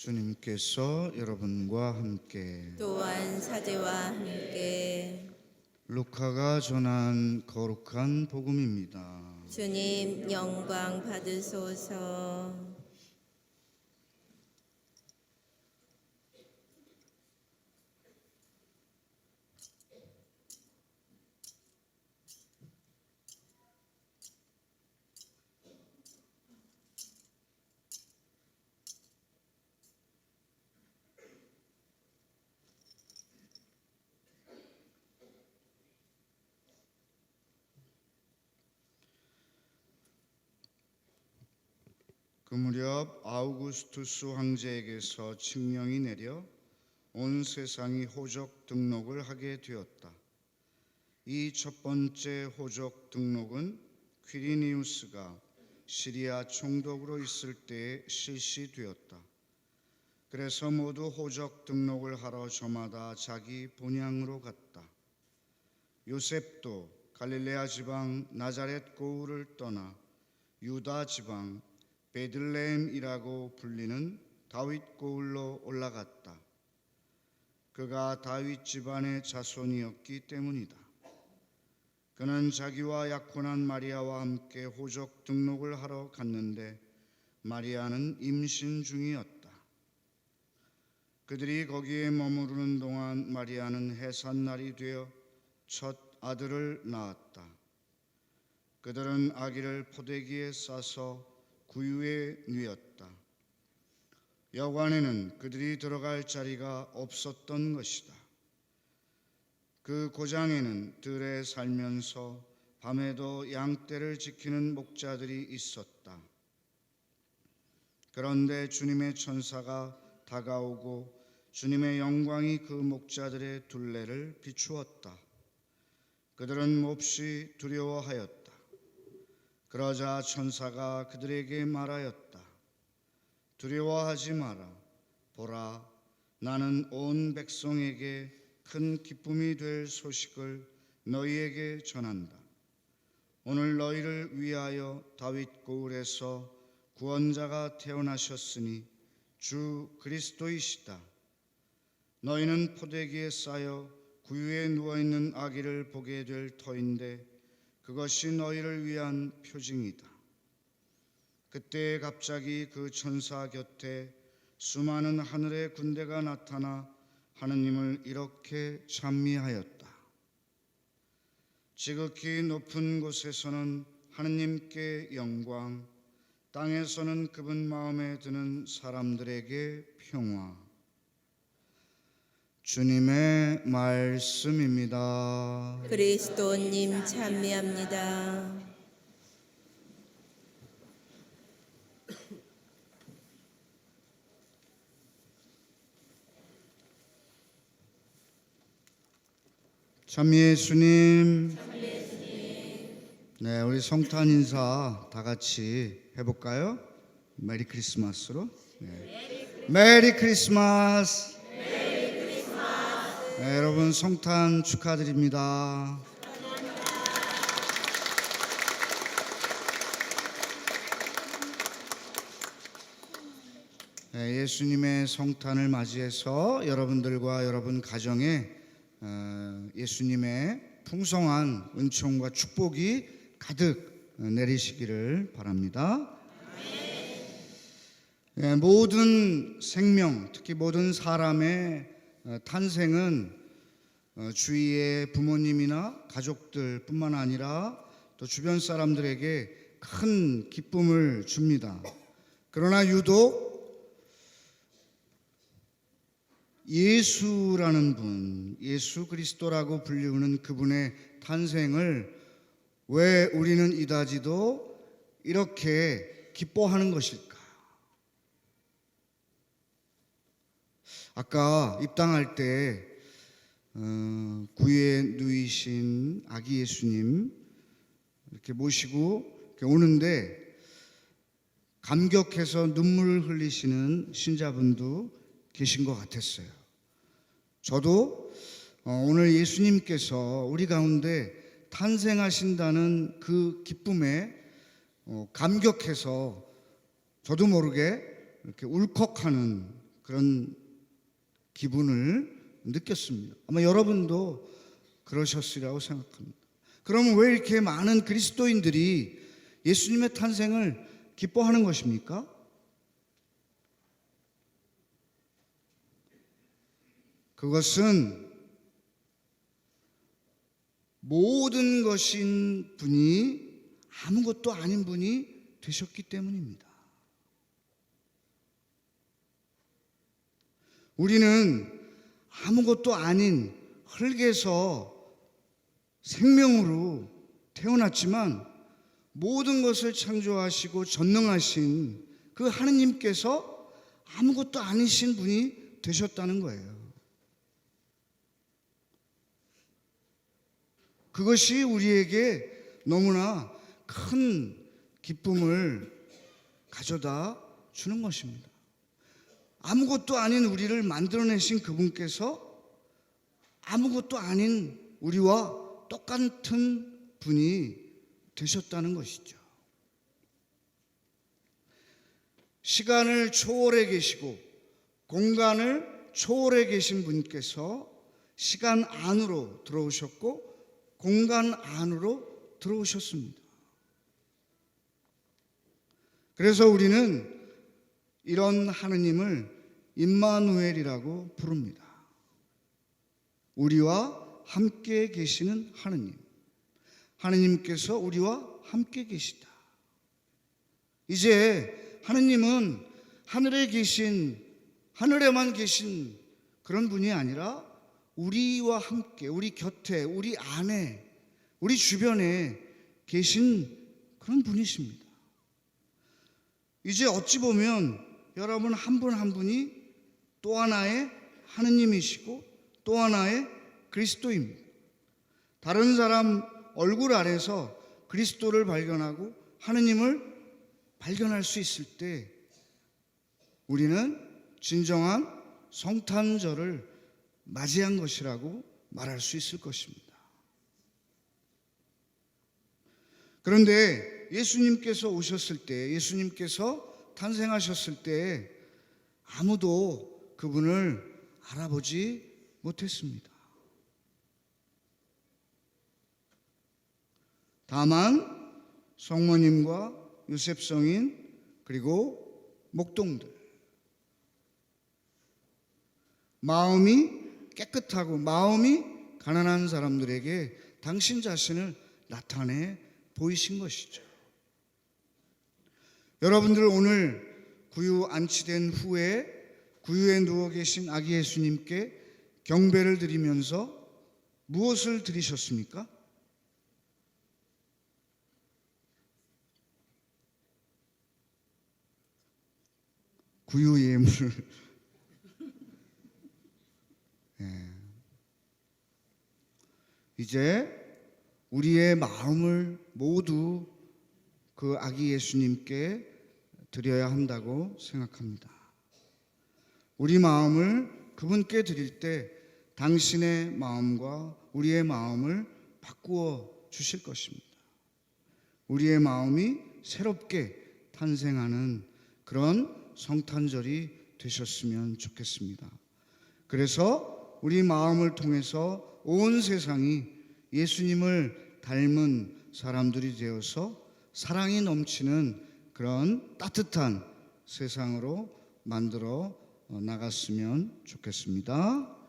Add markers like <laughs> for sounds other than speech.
주님께서 여러분과 함께 또한 사제와 함께 루카가 전한 거룩한 복음입니다. 주님 영광 받으소서. 그 무렵 아우구스투스 황제에게서 칙령이 내려 온 세상이 호적 등록을 하게 되었다. 이 첫 번째 호적 등록은 퀴리니우스가 시리아 총독으로 있을 때에 실시되었다. 그래서 모두 호적 등록을 하러 저마다 자기 본향으로 갔다. 요셉도 갈릴레아 지방 나자렛 고을을 떠나 유다 지방 베들레헴이라고 불리는 다윗 고을로 올라갔다. 그가 다윗 집안의 자손이었기 때문이다. 그는 자기와 약혼한 마리아와 함께 호적 등록을 하러 갔는데 마리아는 임신 중이었다. 그들이 거기에 머무르는 동안 마리아는 해산날이 되어 첫 아들을 낳았다. 그들은 아기를 포대기에 싸서 구유에 누였다. 여관에는 그들이 들어갈 자리가 없었던 것이다. 그 고장에는 들에 살면서 밤에도 양떼를 지키는 목자들이 있었다. 그런데 주님의 천사가 다가오고 주님의 영광이 그 목자들의 둘레를 비추었다. 그들은 몹시 두려워하였다. 그러자 천사가 그들에게 말하였다. 두려워하지 마라. 보라, 나는 온 백성에게 큰 기쁨이 될 소식을 너희에게 전한다. 오늘 너희를 위하여 다윗 고을에서 구원자가 태어나셨으니 주 그리스도이시다. 너희는 포대기에 쌓여 구유에 누워 있는 아기를 보게 될 터인데 그것이 너희를 위한 표징이다. 그때 갑자기 그 천사 곁에 수많은 하늘의 군대가 나타나 하느님을 이렇게 찬미하였다. 지극히 높은 곳에서는 하느님께 영광, 땅에서는 그분 마음에 드는 사람들에게 평화. 주님의 말씀입니다. 그리스도님 찬미합니다. 참 예수님. 네, 우리 성탄 인사 다 같이 해볼까요? 메리 크리스마스로. 네. 메리 크리스마스. 네, 여러분 성탄 축하드립니다. 네, 예수님의 성탄을 맞이해서 여러분들과 여러분 가정에 어, 예수님의 풍성한 은총과 축복이 가득 내리시기를 바랍니다. 예, 모든 생명, 특히 모든 사람의 어, 탄생은 어, 주위의 부모님이나 가족들 뿐만 아니라 또 주변 사람들에게 큰 기쁨을 줍니다. 그러나 유독 예수라는 분, 예수 그리스도라고 불리우는 그분의 탄생을 왜 우리는 이다지도 이렇게 기뻐하는 것일까? 아까 입당할 때 어, 구유에 누이신 아기 예수님 이렇게 모시고 이렇게 오는데 감격해서 눈물을 흘리시는 신자분도 계신 것 같았어요. 저도 어, 오늘 예수님께서 우리 가운데 탄생하신다는 그 기쁨에 어, 감격해서 저도 모르게 이렇게 울컥하는 그런 기분을 느꼈습니다. 아마 여러분도 그러셨으리라고 생각합니다. 그러면 왜 이렇게 많은 그리스도인들이 예수님의 탄생을 기뻐하는 것입니까? 그것은 모든 것인 분이 아무것도 아닌 분이 되셨기 때문입니다. 우리는 아무것도 아닌 흙에서 생명으로 태어났지만 모든 것을 창조하시고 전능하신 그 하느님께서 아무것도 아니신 분이 되셨다는 거예요. 그것이 우리에게 너무나 큰 기쁨을 가져다 주는 것입니다. 아무것도 아닌 우리를 만들어내신 그분께서 아무것도 아닌 우리와 똑같은 분이 되셨다는 것이죠. 시간을 초월해 계시고 공간을 초월해 계신 분께서 시간 안으로 들어오셨고 공간 안으로 들어오셨습니다. 그래서 우리는 이런 하느님을 임마누엘이라고 부릅니다. 우리와 함께 계시는 하느님. 하느님께서 우리와 함께 계시다. 이제 하느님은 하늘에 계신 하늘에만 계신 그런 분이 아니라 우리와 함께 우리 곁에 우리 안에 우리 주변에 계신 그런 분이십니다. 이제 어찌 보면 여러분 한분한 분이 또 하나의 하느님이시고 또 하나의 그리스도입니다. 다른 사람 얼굴 아래서 그리스도를 발견하고 하느님을 발견할 수 있을 때 우리는 진정한 성탄절을 맞이한 것이라고 말할 수 있을 것입니다. 그런데 예수님께서 오셨을 때, 예수님께서 탄생하셨을 때 아무도 그분을 알아보지 못했습니다. 다만 성모님과 요셉 성인 그리고 목동들 마음이 깨끗하고 마음이 가난한 사람들에게 당신 자신을 나타내 보이신 것이죠. 여러분들 오늘 구유 안치된 후에 구유에 누워 계신 아기 예수님께 경배를 드리면서 무엇을 드리셨습니까? 구유 예물을 <laughs> 예. 이제 우리의 마음을 모두 그 아기 예수님께 드려야 한다고 생각합니다. 우리 마음을 그분께 드릴 때 당신의 마음과 우리의 마음을 바꾸어 주실 것입니다. 우리의 마음이 새롭게 탄생하는 그런 성탄절이 되셨으면 좋겠습니다. 그래서 우리 마음을 통해서 온 세상이 예수님을 닮은 사람들이 되어서 사랑이 넘치는 그런 따뜻한 세상으로 만들어 나갔으면 좋겠습니다.